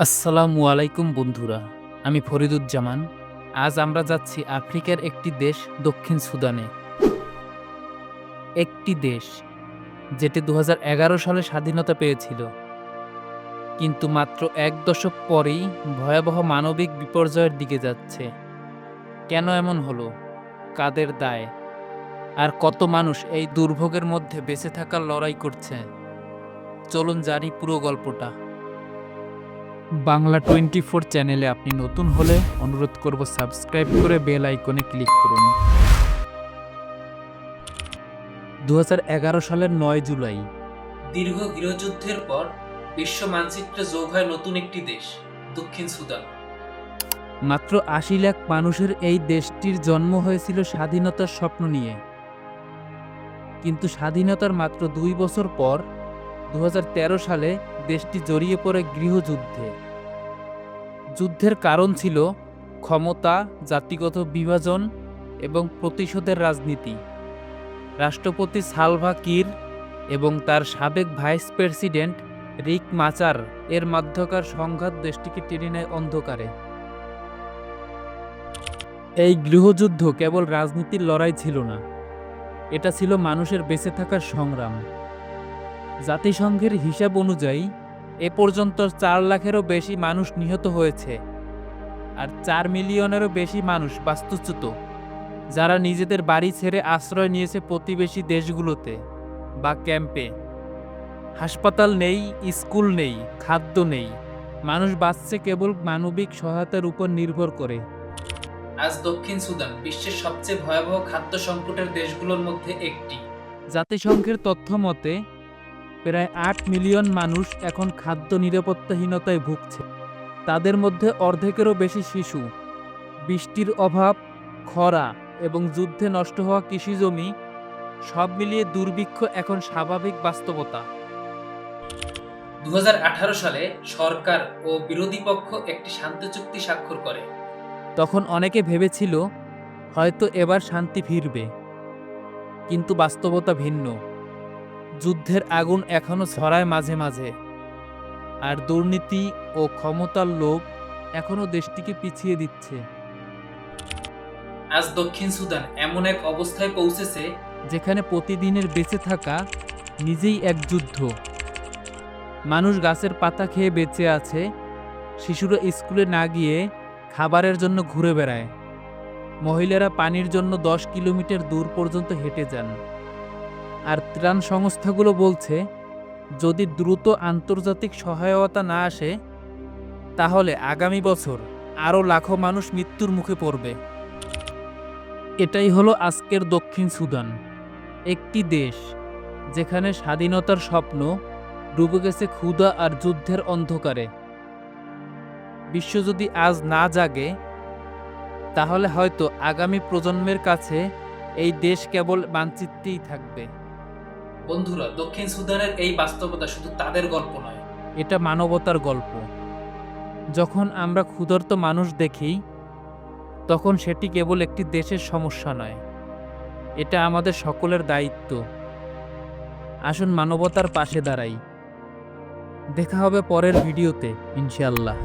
আসসালামু আলাইকুম বন্ধুরা, আমি ফরিদুজ্জামান। আজ আমরা যাচ্ছি আফ্রিকার একটি দেশ, দক্ষিণ সুদানে। একটি দেশ, যেটি দু হাজার এগারো সালে স্বাধীনতা পেয়েছিল। কিন্তু মাত্র এক দশক পরেই ভয়াবহ মানবিক বিপর্যয়ের দিকে যাচ্ছে। কেন এমন হলো? কাদের দায়? আর কত মানুষ এই দুর্ভোগের মধ্যে বেঁচে থাকার লড়াই করছে? চলুন জানি পুরো গল্পটা। বাংলা টোয়েন্টি ফোর চ্যানেলে আপনি নতুন হলে অনুরোধ করব সাবস্ক্রাইব করে বেল আইকনে ক্লিক করুন। দু সালের নয় জুলাই। দীর্ঘ গৃহযুদ্ধের পর বিশ্ব মানচিত্রে যোগ হয় নতুন একটি দেশ দক্ষিণ সুদান। মাত্র আশি লাখ মানুষের এই দেশটির জন্ম হয়েছিল স্বাধীনতার স্বপ্ন নিয়ে। কিন্তু স্বাধীনতার মাত্র দুই বছর পর দু হাজার তেরো সালে দেশটি জড়িয়ে পড়ে গৃহযুদ্ধে। যুদ্ধের কারণ ছিল ক্ষমতা, জাতিগত বিভাজন এবং প্রতিশোধের রাজনীতি। রাষ্ট্রপতি সালভা কির এবং তার সাবেক ভাইস প্রেসিডেন্ট রিক মাচার এর মাধ্যকার সংঘাত দেশটিকে টেনে নেয় অন্ধকারে। এই গৃহযুদ্ধ কেবল রাজনীতির লড়াই ছিল না, এটা ছিল মানুষের বেঁচে থাকার সংগ্রাম। জাতিসংঘের হিসাব অনুযায়ী এ পর্যন্ত চার লাখেরও বেশি মানুষ নিহত হয়েছে আর চার মিলিয়নেরও বেশি মানুষ বাস্তুচ্যুত যারা নিজেদের বাড়ি ছেড়ে আশ্রয় নিয়েছে প্রতিবেশী দেশগুলোতে বা ক্যাম্পে। হাসপাতাল নেই স্কুল নেই খাদ্য নেই মানুষ বাঁচছে কেবল মানবিক সহায়তার উপর নির্ভর করে। আজ দক্ষিণ সুদান বিশ্বের সবচেয়ে ভয়াবহ খাদ্য সংকটের দেশগুলোর মধ্যে একটি। জাতিসংঘের তথ্য মতে প্রায় আট মিলিয়ন মানুষ এখন খাদ্য নিরাপত্তাহীনতায় ভুগছে। তাদের মধ্যে অর্ধেকেরও বেশি শিশু। বৃষ্টির অভাব খরা এবং যুদ্ধে নষ্ট হওয়া কৃষিজমি সব মিলিয়ে দুর্ভিক্ষ এখন স্বাভাবিক বাস্তবতা। দু হাজার আঠারো সালে সরকার ও বিরোধী পক্ষ একটি শান্তি চুক্তি স্বাক্ষর করে। তখন অনেকে ভেবেছিল হয়তো এবার শান্তি ফিরবে। কিন্তু বাস্তবতা ভিন্ন। যুদ্ধের আগুন এখনও ছড়ায় মাঝে মাঝে। আর দুর্নীতি ও ক্ষমতার লোভ এখনও দেশটিকে পিছিয়ে দিচ্ছে। আজ দক্ষিণ সুদান এমন এক অবস্থায় পৌঁছেছে যেখানে প্রতিদিনের বেঁচে থাকা নিজেই এক যুদ্ধ। মানুষ গাছের পাতা খেয়ে বেঁচে আছে, শিশুরা স্কুলে না গিয়ে খাবারের জন্য ঘুরে বেড়ায়। মহিলারা পানির জন্য দশ কিলোমিটার দূর পর্যন্ত হেঁটে যান। আর ত্রাণ সংস্থাগুলো বলছে, যদি দ্রুত আন্তর্জাতিক সহায়তা না আসে, তাহলে আগামী বছর আরও লাখো মানুষ মৃত্যুর মুখে পড়বে। এটাই হলো আজকের দক্ষিণ সুদান, একটি দেশ যেখানে স্বাধীনতার স্বপ্ন ডুবে গেছে ক্ষুধা আর যুদ্ধের অন্ধকারে। বিশ্ব যদি আজ না জাগে, তাহলে হয়তো আগামী প্রজন্মের কাছে এই দেশ কেবল মানচিত্রেই থাকবে। বন্ধুরা, দক্ষিণ সুদানের এই বাস্তবতা শুধু তাদের গল্প নয়। এটা মানবতার গল্প। যখন আমরা ক্ষুধার্ত মানুষ দেখি, তখন সেটি কেবল একটি দেশের সমস্যা নয়। এটা আমাদের সকলের দায়িত্ব। আসুন মানবতার পাশে দাঁড়াই। দেখা হবে পরের ভিডিওতে ইনশাল্লাহ